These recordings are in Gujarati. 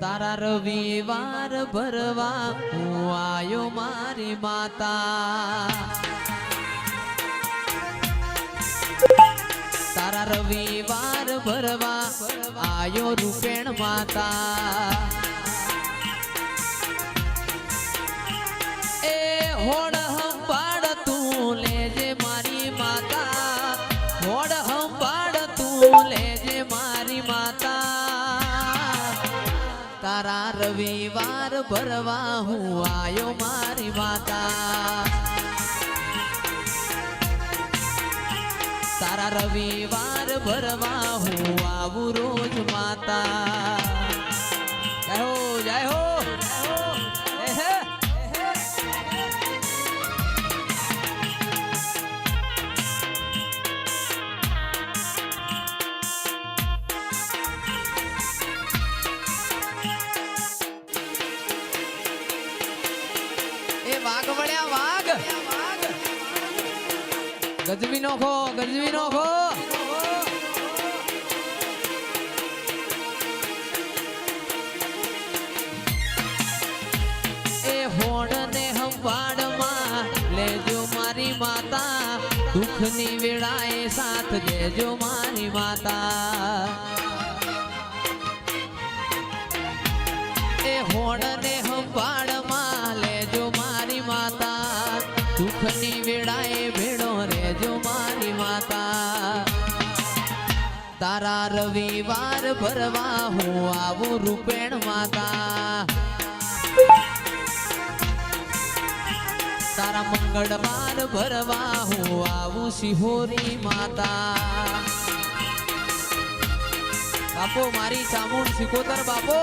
તારા રવિવાર ભરવા હું આયો મારી માતા. તારા રવિવાર ભરવા આયો રૂપેણ માતા. રવિવાર ભરવા હું આયો મારી માતા. તારા રવિવાર ભરવા હું આવું રોજ માતા. ગજવી નો ખો ગજવી નો ખો એ હોડ ને હંભાળમાં લેજો મારી માતા દુઃખની વેળાએ સાથ દેજો મારી માતા એ હોડને સંભાળમાં લેજો મારી માતા દુઃખની વેળાએ ભેળો રેજો મારી માતા, તારા રવિવાર ભરવા હું આવું રૂપેણ માતા. તારા મંગળવાર ભરવા હું આવું સિહોરી માતા. બાપો, મારી ચામુંડ સિકોતર બાપો.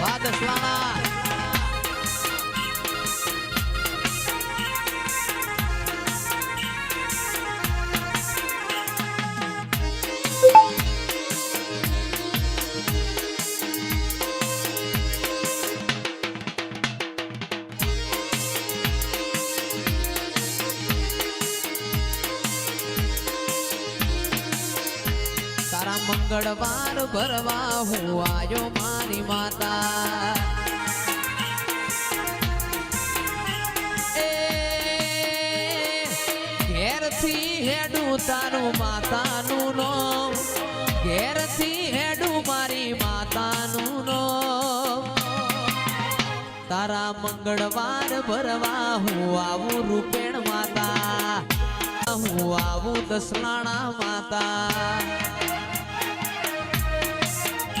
વાહ દસવાના તારા મંગળવાર ભરવા હું આયો મારી માતા. ઘેરથી હેડું તારું માતાનું નામ. ઘેરથી હેડું મારી માતાનું નામ. તારા મંગળવાર ભરવા હું આવું રૂપેણ માતા. હું આવું દસલાણા માતા.